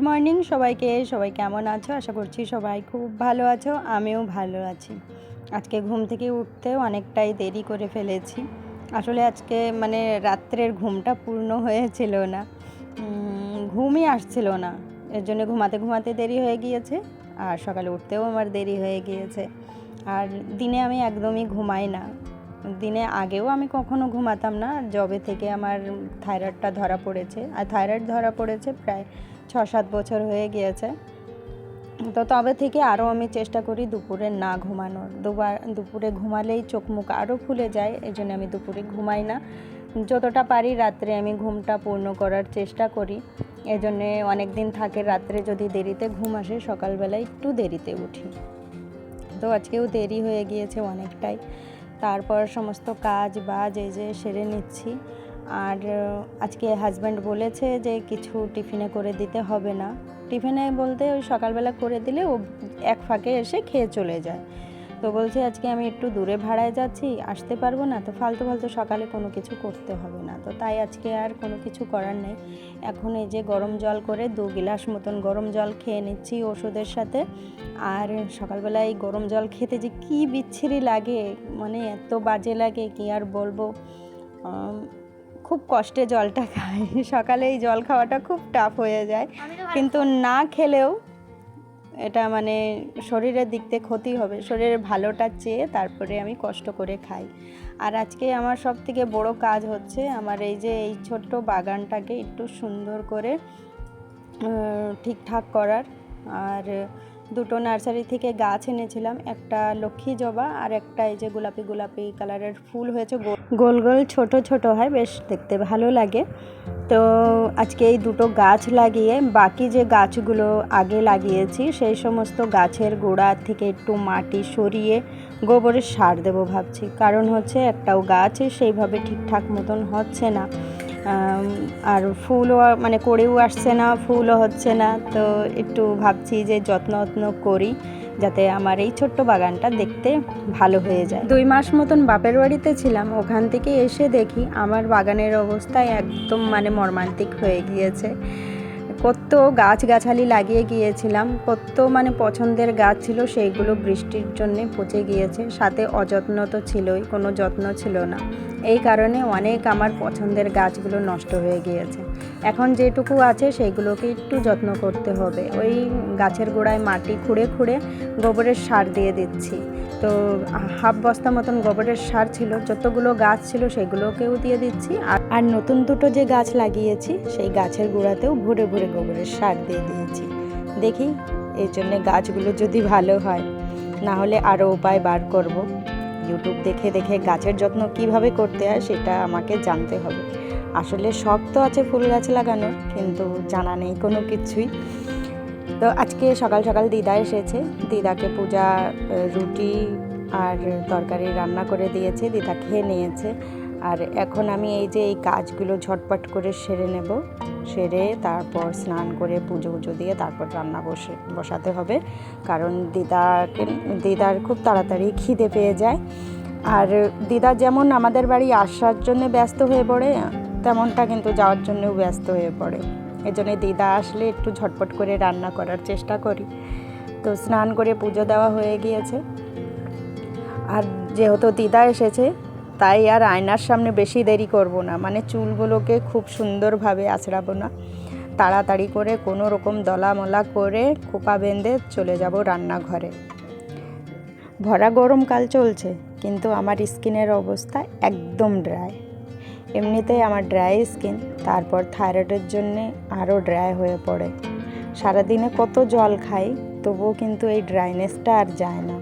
Good morning সবাইকে। সবাই কেমন আছো? আশা করছি সবাই খুব ভালো আছো, আমিও ভালো আছি। আজকে ঘুম থেকে উঠতেও অনেকটাই দেরি করে ফেলেছি। আসলে আজকে মানে রাত্রের ঘুমটা পূর্ণ হয়েছিল না। ঘুমই আসছিল না। এর জন্য ঘুমাতে ঘুমাতে দেরি হয়ে গিয়েছে, আর সকালে উঠতেও আমার দেরি হয়ে গিয়েছে। আর দিনে আমি একদমই ঘুমাই না। দিনে আগেও আমি কখনো ঘুমাতাম না। জবে থেকে আমার থাইরয়েডটা ধরা পড়েছে, আর থাইরয়েড ধরা পড়েছে প্রায় ছ সাত বছর হয়ে গিয়েছে। তো তবে থেকে আরও আমি চেষ্টা করি দুপুরে না ঘুমানোর। দুবার, দুপুরে ঘুমালেই চোখ মুখ আরও ফুলে যায় এই জন্য আমি দুপুরে ঘুমাই না। যতটা পারি রাত্রে আমি ঘুমটা পূর্ণ করার চেষ্টা করি। এই জন্যে অনেক দিন থাকে রাত্রে যদি দেরিতে ঘুম আসে সকালবেলায় একটু দেরিতে উঠি। তো আজকেও দেরি হয়ে গিয়েছে অনেকটাই। তারপর সমস্ত কাজ বাজ এই যে সেরে নিচ্ছি। আর আজকে হাজব্যান্ড বলেছে যে কিছু টিফিনে করে দিতে হবে না। টিফিনে বলতে ওই সকালবেলা করে দিলে ও এক ফাঁকে এসে খেয়ে চলে যায়। তো বলছে, আজকে আমি একটু দূরে ভাড়ায় যাচ্ছি, আসতে পারব না, তো ফালতু ফালতু সকালে কোনো কিছু করতে হবে না। তো তাই আজকে আর কোনো কিছু করার নেই। এখন এই যে গরম জল করে দু গিলাস মতন গরম জল খেয়ে নিচ্ছি ওষুধের সাথে। আর সকালবেলা এই গরম জল খেতে যে কি বিচ্ছিরি লাগে মানে এত বাজে লাগে, কি আর বলব? খুব কষ্টে জলটা খাই। সকালে এই জল খাওয়াটা খুব টাফ হয়ে যায়। কিন্তু না খেলেও এটা মানে শরীরের দিক থেকে ক্ষতি হবে। শরীরের ভালোটা চেয়ে তারপরে আমি কষ্ট করে খাই। আর আজকে আমার সব থেকে বড় কাজ হচ্ছে আমার এই যে এই ছোট্ট বাগানটাকে একটু সুন্দর করে ঠিকঠাক করার। আর দুটো নার্সারি থেকে গাছ এনেছিলাম একটা লক্ষ্মী জবা আর একটা এই যে গোলাপি গোলাপি কালারের ফুল হয়েছে গো- গোল গোল, ছোট ছোট হয়, বেশ দেখতে ভালো লাগে। তো আজকে এই দুটো গাছ লাগিয়ে, বাকি যে গাছগুলো আগে লাগিয়েছি, সেই সমস্ত গাছের গোড়া থেকে একটু মাটি সরিয়ে গোবরের সার দেবো ভাবছি। কারণ হচ্ছে একটাও গাছ সেইভাবে ঠিকঠাক মতন হচ্ছে না। আর ফুলও মানে করেও আসছে না, ফুলও হচ্ছে না। তো একটু ভাবছি যে যত্ন করি। যাতে আমার এই ছোট্ট বাগানটা দেখতে ভালো হয়ে যায়। দুই মাস মতন বাপের বাড়িতে ছিলাম, ওখান থেকে এসে দেখি আমার বাগানের অবস্থা একদম মানে মর্মান্তিক হয়ে গিয়েছে। কত গাছগাছালি লাগিয়ে গিয়েছিলাম, কত মানে পছন্দের গাছ ছিল সেইগুলো বৃষ্টির জন্যে পচে গিয়েছে, সাথে অযত্ন তো ছিলই, কোনো যত্ন ছিল না। এই কারণে অনেক আমার পছন্দের গাছগুলো নষ্ট হয়ে গিয়েছে। এখন যেটুকু আছে সেইগুলোকে একটু যত্ন করতে হবে। ওই গাছের গোড়ায় মাটি খুঁড়ে খুঁড়ে গোবরের সার দিয়ে দিচ্ছি। তো হাফ বস্তা মতন গোবরের সার ছিল, যতগুলো গাছ ছিল সেগুলোকেও দিয়ে দিচ্ছি। আর নতুন দুটো যে গাছ লাগিয়েছি, সেই গাছের গোড়াতেও ভরে ভরে গোবরের সার দিয়ে দিয়েছি। দেখি এই জন্যে গাছগুলো যদি ভালো হয়, না হলে আরও উপায় বার করব। ইউটিউব দেখে দেখে গাছের যত্ন কীভাবে করতে হয় সেটা আমাকে জানতে হবে। আসলে শখ তো আছে ফুল গাছ লাগানোর কিন্তু জানা নেই কোনো কিছুই। তো আজকে সকাল সকাল দিদা এসেছে। দিদাকে পূজা, রুটি আর তরকারি রান্না করে দিয়েছে, দিদা খেয়ে নিয়েছে। আর এখন আমি এই যে এই কাজগুলো ঝটপট করে সেরে নেব। সেরে তারপর স্নান করে পুজো উজো দিয়ে তারপর রান্না বসে, বসাতে হবে। কারণ দিদাকে, দিদার খুব তাড়াতাড়ি খিদে পেয়ে যায়। আর দিদা যেমন আমাদের বাড়ি আসার জন্য ব্যস্ত হয়ে পড়ে তেমনটা কিন্তু যাওয়ার জন্যও ব্যস্ত হয়ে পড়ে। এই জন্যে দিদা আসলে একটু ঝটপট করে রান্না করার চেষ্টা করি। তো স্নান করে পুজো দেওয়া হয়ে গিয়েছে। আর যেহেতু দিদা এসেছে, তাই আর আয়নার সামনে বেশি দেরি করব না। মানে চুলগুলোকে খুব সুন্দরভাবে আছড়াবো না। তাড়াতাড়ি করে কোনো রকম দলামলা করে খোপা বেঁধে চলে যাব রান্নাঘরে। ভরা গরমকাল চলছে, কিন্তু আমার স্কিনের অবস্থা একদম ড্রাই। এমনিতেই আমার ড্রাই স্কিন তারপর থাইরয়েডের জন্যে আরও ড্রাই হয়ে পড়ে। সারাদিনে কত জল খাই, তবুও কিন্তু এই ড্রাইনেসটা আর যায় না।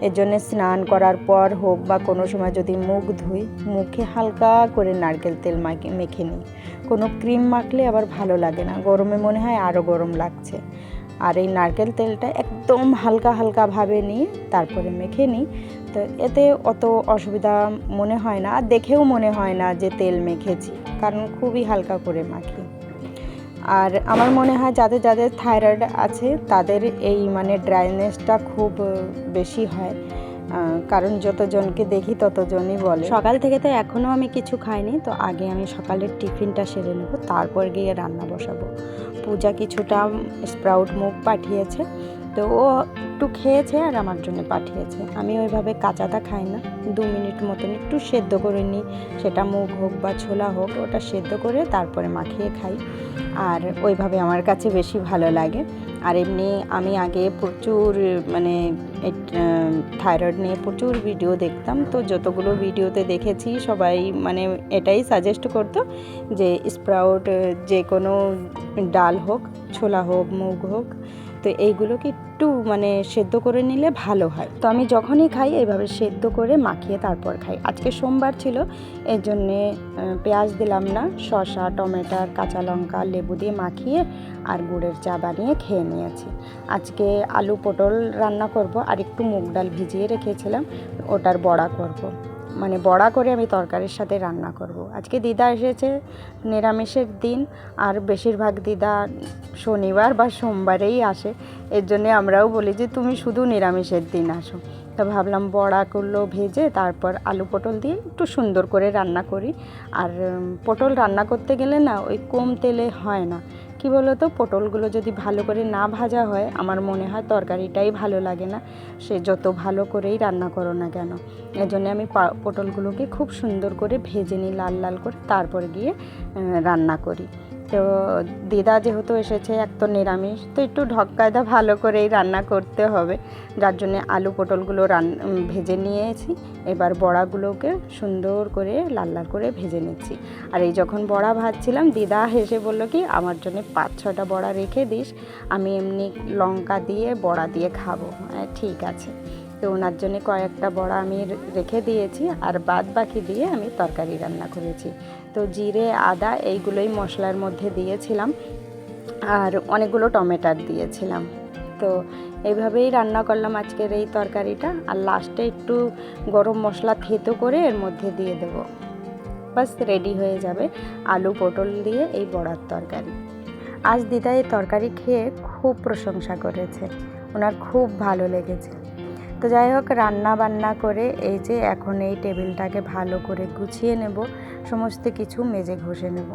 এর জন্য স্নান করার পর হোক বা কোনো সময় যদি মুখ ধুই, মুখে হালকা করে নারকেল তেল মাখে, মেখে নিই। কোনো ক্রিম মাখলে আবার ভালো লাগে না, গরমে মনে হয় আরও গরম লাগছে। আর এই নারকেল তেলটা একদম হালকা হালকাভাবে নিয়ে তারপরে মেখে নিই। তো এতে অত অসুবিধা মনে হয় না দেখেও মনে হয় না যে তেল মেখেছি, কারণ খুবই হালকা করে মাখি। আর আমার মনে হয় যাদের যাদের থাইরয়েড আছে, তাদের এই মানে ড্রাইনেসটা খুব বেশি হয়। কারণ যতজনকে দেখি ততজনই বলে। সকাল থেকে তো এখনও আমি কিছু খাইনি, তো আগে আমি সকালের টিফিনটা সেরে নেব, তারপর গিয়ে রান্না বসাবো। পূজা কিছুটা স্প্রাউট মুখ পাঠিয়েছে, তো ও একটু খেয়েছে আর আমার জন্য পাঠিয়েছে। আমি ওইভাবে কাঁচাটা খাই না। দু মিনিট মতন একটু সেদ্ধ করে নিই। সেটা মুগ হোক বা ছোলা হোক, ওটা সেদ্ধ করে তারপরে মাখিয়ে খাই। আর ওইভাবে আমার কাছে বেশি ভালো লাগে। আর এমনি আমি আগে প্রচুর মানে থাইরয়েড নিয়ে প্রচুর ভিডিও দেখতাম। তো যতগুলো ভিডিওতে দেখেছি, সবাই মানে এটাই সাজেস্ট করতো যে স্প্রাউট, যে কোনো ডাল হোক, ছোলা হোক, মুগ হোক, তো এইগুলোকে একটু মানে সেদ্ধ করে নিলে ভালো হয়। তো আমি যখনই খাই এইভাবে সেদ্ধ করে মাখিয়ে তারপর খাই। আজকে সোমবার ছিল, এর জন্যে পেঁয়াজ দিলাম না, শসা টমেটার কাঁচা লঙ্কা, লেবু দিয়ে মাখিয়ে আর গুড়ের চা বানিয়ে খেয়ে নিয়েছি। আজকে আলু পটল রান্না করব, আর একটু মুগ ডাল ভিজিয়ে রেখেছিলাম, ওটার বড়া করব। মানে বড়া করে আমি তরকারির সাথে রান্না করব। আজকে দিদা এসেছে নিরামিষের দিন, আর বেশিরভাগ দিদা শনিবার বা সোমবারেই আসে। এর জন্যে আমরাও বলি যে, তুমি শুধু নিরামিষের দিন আসো। তো ভাবলাম বড়া করল ভেজে, তারপর আলু পটল দিয়ে একটু সুন্দর করে রান্না করি। আর পটল রান্না করতে গেলে না, ওই কম তেলে হয় না। কি বলো তো পটলগুলো যদি ভালো করে না ভাজা হয়, আমার মনে হয় তরকারিটাই ভালো লাগে না। সে যত ভালো করেই রান্না করো না কেন। এজন্য জন্য আমি পটলগুলোকে খুব সুন্দর করে ভেজে নিই, লাল লাল করে, তারপর গিয়ে রান্না করি। তো দিদা যেহেতু এসেছে এক তো নিরামিষ তো একটু ঢক্কায়দা ভালো করেই রান্না করতে হবে। যার জন্য আলু পটলগুলো রান ভেজে নিয়েছি। এবার বড়াগুলোকে সুন্দর করে লাল লাল করে ভেজে নিচ্ছি। আর এই যখন বড়া ভাজছিলাম দিদা হেসে বলল কি আমার জন্য পাঁচ ছটা বড়া রেখে দিস আমি এমনি লঙ্কা দিয়ে বড়া দিয়ে খাব। হ্যাঁ, ঠিক আছে। তো ওনার জন্য কয়েকটা বড়া আমি রেখে দিয়েছি আর বাদ বাকি দিয়ে আমি তরকারি রান্না করেছি। তো জিরে, আদা এইগুলোই মশলার মধ্যে দিয়েছিলাম আর অনেকগুলো টমেটার দিয়েছিলাম। তো এইভাবেই রান্না করলাম আজকের এই তরকারিটা আর লাস্টে একটু গরম মশলা থেতো করে এর মধ্যে দিয়ে দেবো। বাস রেডি হয়ে যাবে আলু পটল দিয়ে এই বড়ার তরকারি। আজ দিদা এই তরকারি খেয়ে খুব প্রশংসা করেছে। ওনার খুব ভালো লেগেছে। তো যাই হোক, রান্না বান্না করে এই যে এখন এই টেবিলটাকে ভালো করে গুছিয়ে নেব। সমস্ত কিছু মেজে ঘষে নেব।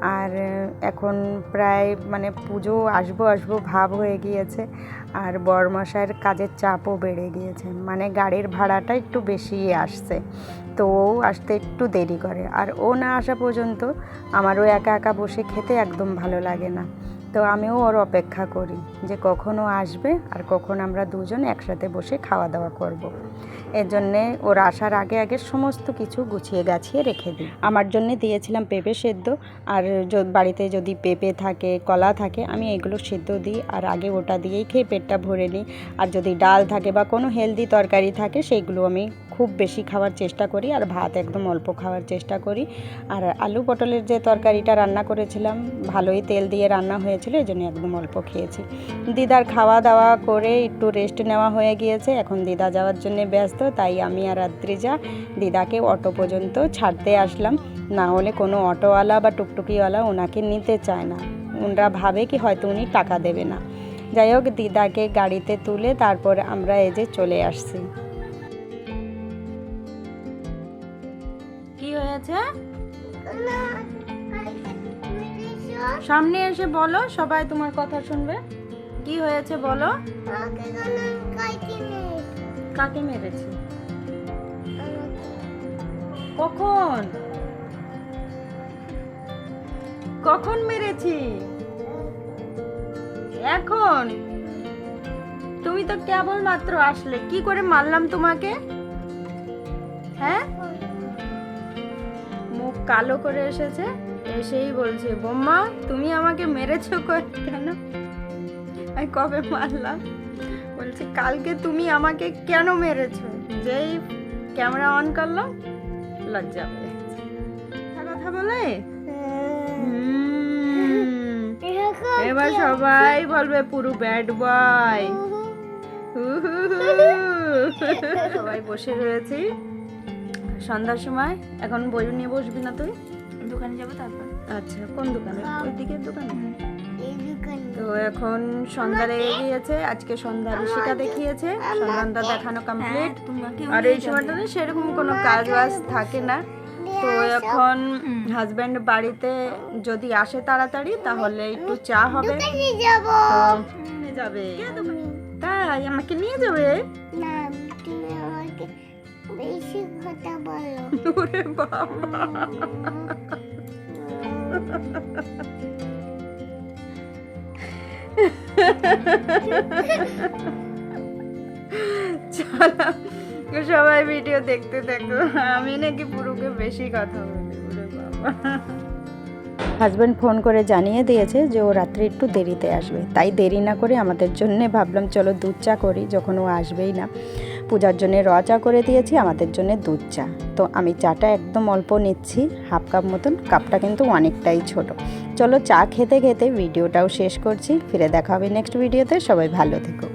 আর এখন প্রায় মানে পুজো আসব আসব ভাব হয়ে গিয়েছে। আর বরমশাইয়ের কাজের চাপও বেড়ে গিয়েছে। মানে গাড়ির ভাড়াটা একটু বেশিই আসছে। তো ও আসতে একটু দেরি করে। আর ও না আসা পর্যন্ত আমারও একা একা বসে খেতে একদম ভালো লাগে না। তো আমিও ওর অপেক্ষা করি যে কখনও আসবে আর কখন আমরা দুজন একসাথে বসে খাওয়া দাওয়া করব। এর জন্যে ওর আসার আগে আগে সমস্ত কিছু গুছিয়ে গাছিয়ে রেখে দিই আমার জন্য দিয়েছিলাম পেঁপে সেদ্ধ আর বাড়িতে যদি পেঁপে থাকে, কলা থাকে, আমি এগুলো সেদ্ধ দিই আর আগে ওটা দিয়েই খেয়ে পেটটা ভরে নিই আর যদি ডাল থাকে বা কোনো হেলদি তরকারি থাকে সেইগুলো আমি খুব বেশি খাওয়ার চেষ্টা করি আর ভাত একদম অল্প খাওয়ার চেষ্টা করি। আর আলু পটলের যে তরকারিটা রান্না করেছিলাম, ভালোই তেল দিয়ে রান্না হয়েছিল, এই জন্য একদম অল্প খেয়েছি। দিদার খাওয়া দাওয়া করে একটু রেস্ট নেওয়া হয়ে গিয়েছে, এখন দিদা যাওয়ার জন্য ব্যস্ত, তাই আমি আর রাত্রিজা দিদাকে অটো পর্যন্ত ছাড়তে আসলাম। না হলে কোনো অটোওয়ালা বা টুকটুকিওয়ালা ওনাকে নিতে চায় না। ওনারা ভাবে কি হয়তো উনি টাকা দেবে না। যাই হোক, দিদাকে গাড়িতে তুলে তারপর আমরা এই যে চলে আসছি। হয়েছে? সামনে এসে বলো সবাই তোমার কথা শুনবে। কি হয়েছে বলো? কাকে মেরেছে? কখন? কখন মেরেছি? এখন? তুমি তো কেবল মাত্র আসলে কি করে মারলাম তোমাকে? হ্যাঁ? কালো করে এসেছে এসেই বলছে বোম্মা তুমি আমাকে মেরেছো কেন? আমি কবে মারলাম? বলছে কালকে তুমি আমাকে কেন মেরেছো? যেই ক্যামেরা অন করলাম লজ্জা কথা বলে? এবার সবাই বলবে পুরো ব্যাড বয় সবাই বসে রয়েছি। সন্ধ্যার সময়? এখন বই নিয়ে বসবি না তুই? দোকানে যাব তারপর। আচ্ছা কোন দোকানে? ওই দিকের দোকানে? তো তো এখন সন্ধ্যা লেগে গিয়েছে আজকে সন্ধ্যা ঋষিকা দেখিয়েছে সন্ধানটা দেখানো কমপ্লিট আর এই সময়টা না সেরকম কোনো কাজ বাজ থাকে না। তো এখন হাজব্যান্ড বাড়িতে যদি আসে তাড়াতাড়ি তাহলে একটু চা হবে। তো যাবে। তাই আমাকে নিয়ে যাবে? বেশি কথা বলো। ওরে বাবা। চলো সবাই ভিডিও দেখতে থাকো। আমি নাকি পুরোকে বেশি কথা বলি ওরে বাবা। হাজব্যান্ড ফোন করে জানিয়ে দিয়েছে যে ও রাত্রে একটু দেরিতে আসবে। তাই দেরি না করে আমাদের জন্যে ভাবলাম চলো দুধ চা করি যখন ও আসবেই না। পূজার জন্য র চা করে দিয়েছি, আমাদের জন্য দুধ চা। তো আমি চাটা একদম অল্প নিচ্ছি, হাফ কাপ মতন, কাপটা কিন্তু অনেকটাই ছোট। চলো চা খেতে খেতে ভিডিওটাও শেষ করছি, ফিরে দেখা হবে নেক্সট ভিডিওতে সবাই ভালো থেকো।